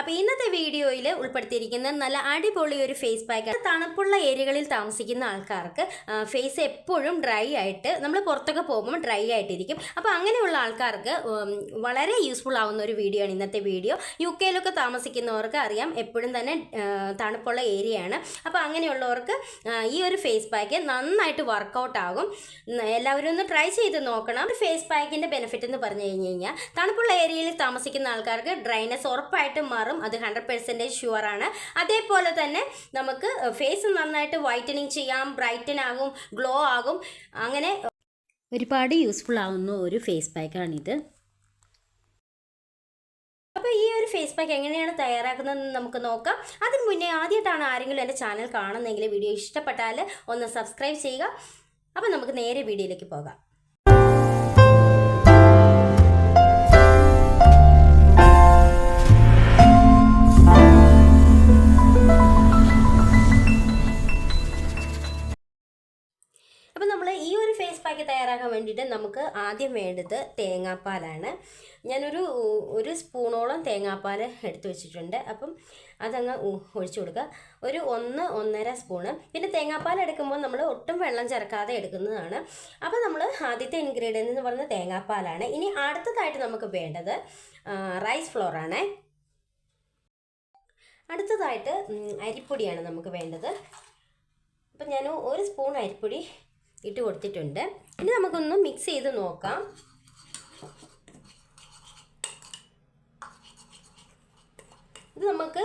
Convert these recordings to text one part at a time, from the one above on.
അപ്പോൾ ഇന്നത്തെ വീഡിയോയിൽ ഉൾപ്പെടുത്തിയിരിക്കുന്ന നല്ല അടിപൊളി ഒരു ഫേസ് പാക്ക് തണുപ്പുള്ള ഏരിയകളിൽ താമസിക്കുന്ന ആൾക്കാർക്ക് ഫേസ് എപ്പോഴും ഡ്രൈ ആയിട്ട് നമ്മൾ പുറത്തൊക്കെ പോകുമ്പോൾ ഡ്രൈ ആയിട്ടിരിക്കും. അപ്പോൾ അങ്ങനെയുള്ള ആൾക്കാർക്ക് വളരെ യൂസ്ഫുൾ ആവുന്ന ഒരു വീഡിയോ ആണ് ഇന്നത്തെ വീഡിയോ യു കെയിലൊക്കെ താമസിക്കുന്നവർക്ക് അറിയാം എപ്പോഴും തന്നെ തണുപ്പുള്ള ഏരിയയാണ്. അപ്പോൾ അങ്ങനെയുള്ളവർക്ക് ഈ ഒരു ഫേസ് പാക്ക് നന്നായിട്ട് വർക്കൗട്ട് ആകും. എല്ലാവരും ഒന്ന് ട്രൈ ചെയ്ത് നോക്കണം. ഒരു ഫേസ് പാക്കിന്റെ ബെനിഫിറ്റ് എന്ന് പറഞ്ഞു കഴിഞ്ഞു കഴിഞ്ഞാൽ തണുപ്പുള്ള ഏരിയയിൽ താമസിക്കുന്ന ആൾക്കാർക്ക് ഡ്രൈനസ് ഉറപ്പായിട്ടും മാറും. അത് ഹൺഡ്രഡ് പെർസെന്റേജ് ആണ്. അതേപോലെ തന്നെ നമുക്ക് ഫേസ് നന്നായിട്ട് വൈറ്റനിങ് ചെയ്യാം ബ്രൈറ്റൻ ആകും ഗ്ലോ ആകും. അങ്ങനെ ഒരുപാട് യൂസ്ഫുൾ ആവുന്ന ഒരു ഫേസ് പാക്കാണിത് അപ്പോൾ ഈ ഒരു ഫേസ് പാക്ക് എങ്ങനെയാണ് തയ്യാറാക്കുന്നതെന്ന് നമുക്ക് നോക്കാം. അതിന് മുന്നേ ആദ്യമായിട്ടാണ് ആരെങ്കിലും എന്റെ ചാനൽ കാണുന്നതെങ്കിൽ വീഡിയോ ഇഷ്ടപ്പെട്ടാൽ ഒന്ന് സബ്സ്ക്രൈബ് ചെയ്യുക. അപ്പോൾ നമുക്ക് നേരെ വീഡിയോയിലേക്ക് പോകാം. നമ്മൾ ഈ ഒരു ഫേസ് പാക്ക് തയ്യാറാക്കാൻ വേണ്ടിയിട്ട് നമുക്ക് ആദ്യം വേണ്ടത് തേങ്ങാപ്പാലാണ്. ഞാനൊരു ഒരു സ്പൂണോളം തേങ്ങാപ്പാൽ എടുത്തു വെച്ചിട്ടുണ്ട്. അപ്പം അതങ്ങ് ഒഴിച്ചു കൊടുക്കുക. ഒരു ഒന്ന് ഒന്നര സ്പൂണ്. പിന്നെ തേങ്ങാപ്പാൽ എടുക്കുമ്പോൾ നമ്മൾ ഒട്ടും വെള്ളം ചേർക്കാതെ എടുക്കുന്നതാണ്. അപ്പോൾ നമ്മൾ ആദ്യത്തെ ഇൻഗ്രീഡിയന്റ് എന്ന് പറയുന്നത് തേങ്ങാപ്പാലാണ്. ഇനി അടുത്തതായിട്ട് നമുക്ക് വേണ്ടത് റൈസ് ഫ്ലോറാണ് അടുത്തതായിട്ട് അരിപ്പൊടിയാണ് നമുക്ക് വേണ്ടത്. അപ്പം ഞാൻ ഒരു സ്പൂൺ അരിപ്പൊടി ഇട്ട് കൊടുത്തിട്ടുണ്ട്. ഇനി നമുക്കൊന്ന് മിക്സ് ചെയ്ത് നോക്കാം. ഇത് നമുക്ക്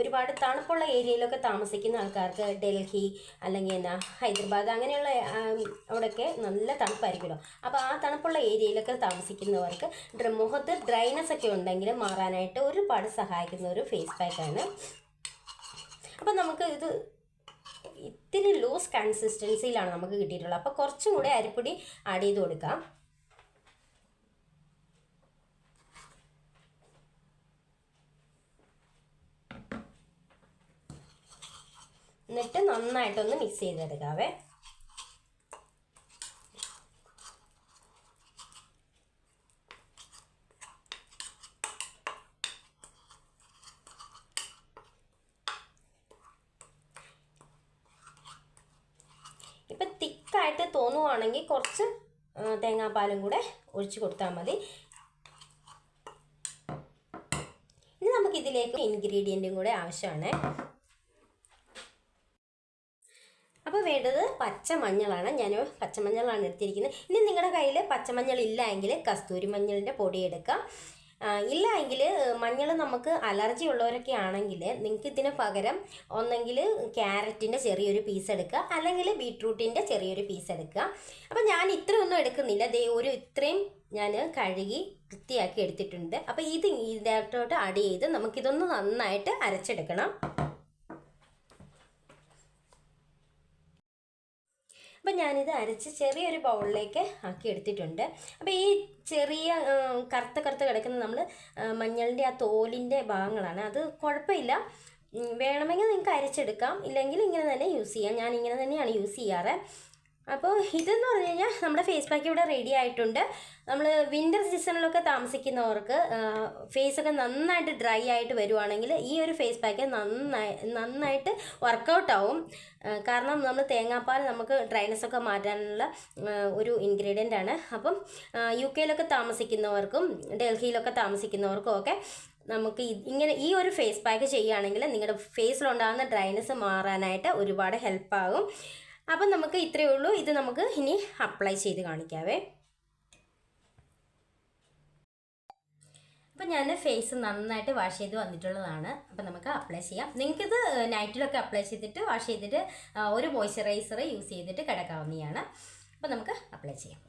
ഒരുപാട് തണുപ്പുള്ള ഏരിയയിലൊക്കെ താമസിക്കുന്ന ആൾക്കാർക്ക് ഡൽഹി അല്ലെങ്കിൽ എന്നാ ഹൈദരാബാദ് അങ്ങനെയുള്ള അവിടെയൊക്കെ നല്ല തണുപ്പായിരിക്കുമല്ലോ. അപ്പോൾ ആ തണുപ്പുള്ള ഏരിയയിലൊക്കെ താമസിക്കുന്നവർക്ക് മുഖത്ത് ഡ്രൈനസ് ഒക്കെ ഉണ്ടെങ്കിൽ മാറാനായിട്ട് ഒരുപാട് സഹായിക്കുന്ന ഒരു ഫേസ് പാക്കാണ് അപ്പം നമുക്ക് ഇത് ഇത്തിരി ലൂസ് കൺസിസ്റ്റൻസിയിലാണ് നമുക്ക് കിട്ടിയിട്ടുള്ളത്. അപ്പോൾ കുറച്ചും കൂടെ അരിപ്പൊടി ആഡ് ചെയ്ത് കൊടുക്കാം. എന്നിട്ട് നന്നായിട്ടൊന്ന് മിക്സ് ചെയ്തെടുക്കാവേ ഇപ്പം തിക്കായിട്ട് തോന്നുവാണെങ്കിൽ കുറച്ച് തേങ്ങാപ്പാലും കൂടെ ഒഴിച്ച് കൊടുത്താൽ മതി. ഇനി നമുക്ക് ഇതിലേക്ക് ഇൻഗ്രീഡിയന്റും കൂടെ ആവശ്യമാണ്. അപ്പോൾ വേണ്ടത് പച്ചമഞ്ഞളാണ് ഞാൻ പച്ചമഞ്ഞളാണ് എടുത്തിരിക്കുന്നത്. ഇനി നിങ്ങളുടെ കയ്യിൽ പച്ചമഞ്ഞൾ ഇല്ല എങ്കിൽ കസ്തൂരി മഞ്ഞളിന്റെ പൊടി എടുക്കാം. ഇല്ല എങ്കിൽ മഞ്ഞൾ നമുക്ക് അലർജി ഉള്ളവരൊക്കെ ആണെങ്കിൽ നിങ്ങൾക്ക് ഇതിന് പകരം ഒന്നെങ്കിൽ ക്യാരറ്റിന്റെ ചെറിയൊരു പീസ് എടുക്കുക. അല്ലെങ്കിൽ ബീട്രൂട്ടിന്റെ ചെറിയൊരു പീസ് എടുക്കുക. അപ്പം ഞാൻ ഇത്രയൊന്നും എടുക്കുന്നില്ല. ദേ ഒരു ഇത്രയും ഞാൻ കഴുകി വൃത്തിയാക്കി എടുത്തിട്ടുണ്ട്. അപ്പോൾ ഇത് ഇതിനകത്തോട്ട് ആഡ് ചെയ്ത് നമുക്കിതൊന്ന് നന്നായിട്ട് അരച്ചെടുക്കണം. അപ്പം ഞാനിത് അരച്ച് ചെറിയൊരു ബൗളിലേക്ക് ആക്കി എടുത്തിട്ടുണ്ട്. അപ്പോൾ ഈ ചെറിയ കറുത്ത കറുത്ത കിടക്കുന്ന നമ്മൾ മഞ്ഞളിന്റെ ആ തോലിന്റെ ഭാഗങ്ങളാണ്. അത് കുഴപ്പമില്ല. വേണമെങ്കിൽ നിങ്ങൾക്ക് അരച്ചെടുക്കാം. ഇല്ലെങ്കിൽ ഇങ്ങനെ തന്നെ യൂസ് ചെയ്യാം. ഞാൻ ഇങ്ങനെ തന്നെയാണ് യൂസ് ചെയ്യാറ്. അപ്പോൾ ഇതെന്ന് പറഞ്ഞു കഴിഞ്ഞാൽ നമ്മുടെ ഫേസ് പാക്ക് ഇവിടെ റെഡി ആയിട്ടുണ്ട്. നമ്മൾ വിന്റർ സീസണിലൊക്കെ താമസിക്കുന്നവർക്ക് ഫേസൊക്കെ നന്നായിട്ട് ഡ്രൈ ആയിട്ട് വരുവാണെങ്കിൽ ഈ ഒരു ഫേസ് പാക്ക് നന്നായി നന്നായിട്ട് വർക്കൗട്ട് ആവും. കാരണം നമ്മൾ തേങ്ങാപ്പാൽ നമുക്ക് ഡ്രൈനസ് ഒക്കെ മാറ്റാനുള്ള ഒരു ഇൻഗ്രീഡിയന്റ് ആണ്. അപ്പം യു കെയിലൊക്കെ താമസിക്കുന്നവർക്കും ഡൽഹിയിലൊക്കെ താമസിക്കുന്നവർക്കും ഒക്കെ നമുക്ക് ഇങ്ങനെ ഈ ഒരു ഫേസ് പാക്ക് ചെയ്യുകയാണെങ്കിൽ നിങ്ങളുടെ ഫേസിലുണ്ടാകുന്ന ഡ്രൈനസ് മാറാനായിട്ട് ഒരുപാട് ഹെൽപ്പാകും അപ്പം നമുക്ക് ഇത്രയേ ഉള്ളൂ. ഇത് നമുക്ക് ഇനി അപ്ലൈ ചെയ്ത് കാണിക്കാവേ. അപ്പം ഞാൻ ഫേസ് നന്നായിട്ട് വാഷ് ചെയ്ത് വന്നിട്ടുള്ളതാണ്. അപ്പം നമുക്ക് അപ്ലൈ ചെയ്യാം. നിങ്ങൾക്കിത് നൈറ്റിലൊക്കെ അപ്ലൈ ചെയ്തിട്ട് വാഷ് ചെയ്തിട്ട് ഒരു മോയ്സ്ചറൈസർ യൂസ് ചെയ്തിട്ട് കിടക്കാവുന്നതാണ്. അപ്പം നമുക്ക് അപ്ലൈ ചെയ്യാം.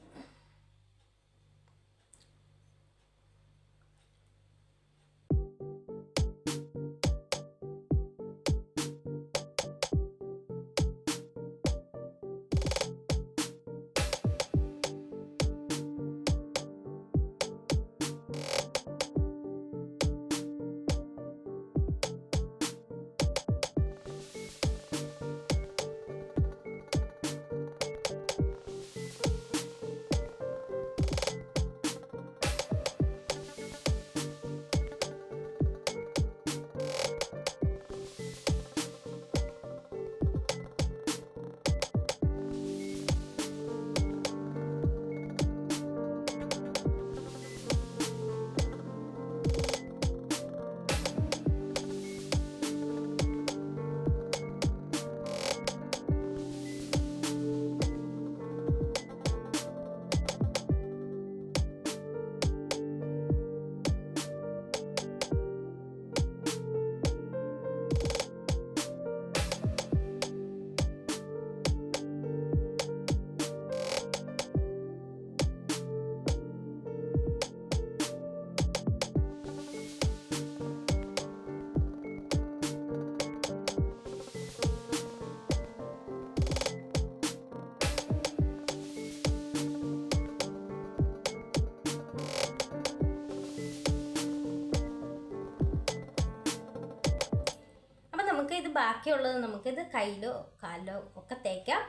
ബാക്കിയുള്ളത് നമുക്കിത് കയ്യിലോ കാലിലോ ഒക്കെ തേക്കാം.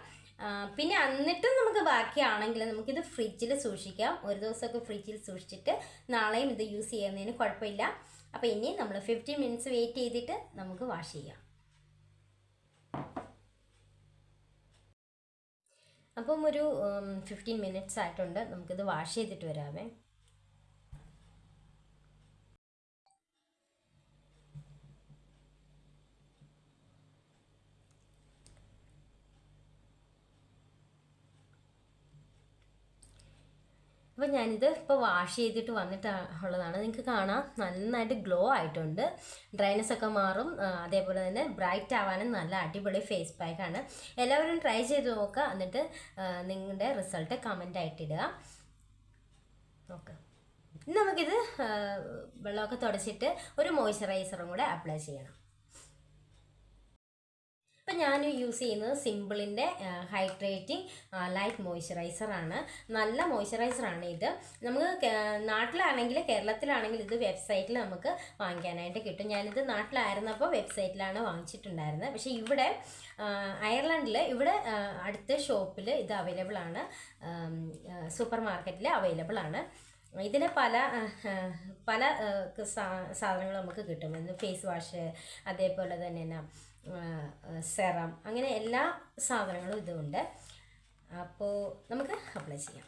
പിന്നെ എന്നിട്ടും നമുക്ക് ബാക്കിയാണെങ്കിൽ നമുക്കിത് ഫ്രിഡ്ജിൽ സൂക്ഷിക്കാം. ഒരു ദിവസമൊക്കെ ഫ്രിഡ്ജിൽ സൂക്ഷിച്ചിട്ട് നാളെയും ഇത് യൂസ് ചെയ്യുന്നതിന് കുഴപ്പമില്ല. അപ്പോൾ ഇനി നമ്മൾ ഫിഫ്റ്റി മിനിറ്റ്സ് വെയിറ്റ് ചെയ്തിട്ട് നമുക്ക് വാഷ് ചെയ്യാം. അപ്പം ഒരു ഫിഫ്റ്റീൻ മിനിറ്റ്സ് ആയിട്ടുണ്ട്. നമുക്കിത് വാഷ് ചെയ്തിട്ട് വരാവേ. അപ്പോൾ ഞാനിത് ഇപ്പോൾ വാഷ് ചെയ്തിട്ട് വന്നിട്ട് ഉള്ളതാണ്. നിങ്ങൾക്ക് കാണാം. നന്നായിട്ട് ഗ്ലോ ആയിട്ടുണ്ട്. ഡ്രൈനസ് ഒക്കെ മാറും. അതേപോലെ തന്നെ ബ്രൈറ്റ് ആവാനും നല്ല അടിപൊളി ഫേസ് പാക്കാണ് എല്ലാവരും ട്രൈ ചെയ്ത് നോക്കുക എന്നിട്ട് നിങ്ങളുടെ റിസൾട്ട് കമന്റ് ആയിട്ടിടുക ഓക്കെ ഇനി നമുക്കിത് വെള്ളമൊക്കെ തുടച്ചിട്ട് ഒരു മോയ്സ്ചറൈസറും കൂടെ അപ്ലൈ ചെയ്യണം. ഇപ്പം ഞാൻ യൂസ് ചെയ്യുന്നത് സിമ്പിളിന്റെ ഹൈഡ്രേറ്റിംഗ് ലൈറ്റ് മോയ്സ്ചറൈസർ ആണ്. നല്ല മോയ്സ്ചറൈസർ ആണ് ഇത്. നമുക്ക് നാട്ടിലാണെങ്കിൽ കേരളത്തിലാണെങ്കിൽ ഇത് വെബ്സൈറ്റിൽ നമുക്ക് വാങ്ങിക്കാനായിട്ട് കിട്ടും. ഞാനിത് നാട്ടിലായിരുന്നപ്പോൾ വെബ്സൈറ്റിലാണ് വാങ്ങിച്ചിട്ടുണ്ടായിരുന്നത്. പക്ഷേ ഇവിടെ അയർലൻഡിൽ ഇവിടെ അടുത്ത ഷോപ്പിൽ ഇത് അവൈലബിൾ ആണ്. സൂപ്പർ മാർക്കറ്റിൽ അവൈലബിൾ ആണ്. ഇതിൽ പല പല സാധനങ്ങൾ നമുക്ക് കിട്ടും. ഫേസ് വാഷ് അതേപോലെ തന്നെ എന്നാ സെറം അങ്ങനെ എല്ലാ സാധനങ്ങളും ഇതുണ്ട്. അപ്പോൾ നമുക്ക് അപ്ലൈ ചെയ്യാം.